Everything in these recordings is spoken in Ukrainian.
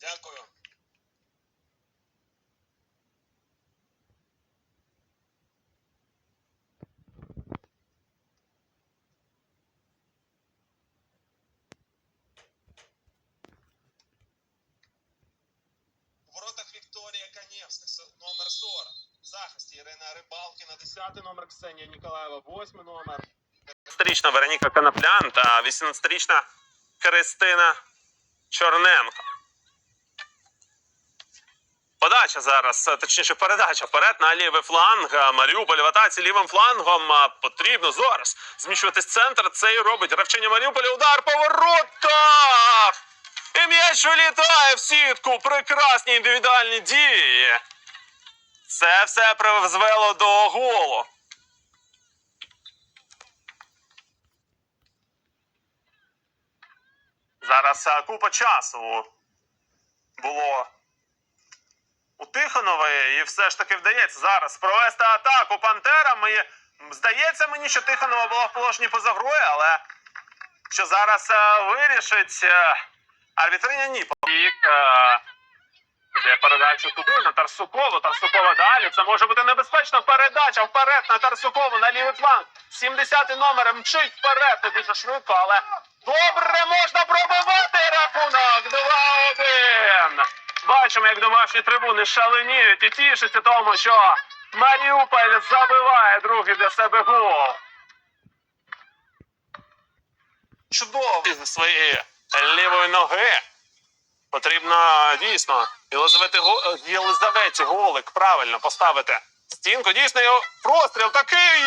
Дякую. У Вікторія Канєвська, номер 40. В захисті Ірина Рибалкіна, 10 номер Ксенія Ніколаєва, 8 номер. 10-річна Вероніка Коноплян та 18-річна Христина Чорненко. Подача зараз, е, точніше, передача вперед на лівий фланг. Е, Маріуполь в атаці лівим флангом. Потрібно зараз зміщуватись центр. Це і робить гравчиня Маріуполя. Удар по воротах! І м'яч вилітає в сітку. Прекрасні індивідуальні дії. Це все призвело до голу. Зараз е, купа часу і все ж таки вдається зараз провести атаку пантерами. І Здається мені, що Тихонова була в положенні поза грою, але що зараз е, вирішить е, арбітриня ні. Е, іде передачу туди на Тарсукову. Тарсукова далі. Це може бути небезпечна передача вперед на Тарсукову на лівий фланг. 70-й номер мчить вперед, не дуже швидко, але добре можна пробивати рахунок 2-1. Бачимо, як домашні трибуни шаленіють і тішаться тому, що Маріуполь забиває другий для себе гол. Чудово зі своєї лівої ноги. Потрібно дійсно Єлизавети Го- Єлизаветі Голик правильно поставити стінку. Дійсно, його простріл такий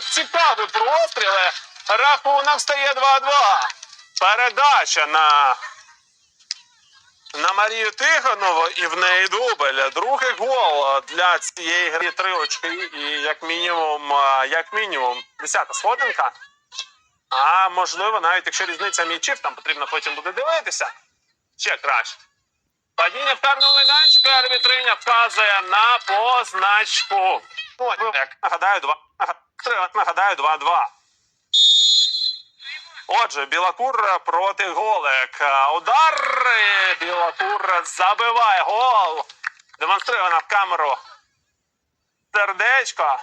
цікавий простріл. Рахунок стає 2-2. Передача на, на Марію Тихонову і в неї дубль. Другий гол для цієї гри три очки і як мінімум, як мінімум, десята сходинка. А можливо, навіть якщо різниця м'ячів, там потрібно потім буде дивитися. Ще краще. Падіння в карному майданчику арбітриня вказує на позначку. Ось, як нагадаю, два. Нагадаю, 2-2. Отже, Білокур проти Голик. Удар. і Білокур забиває гол. Демонструє в камеру сердечко.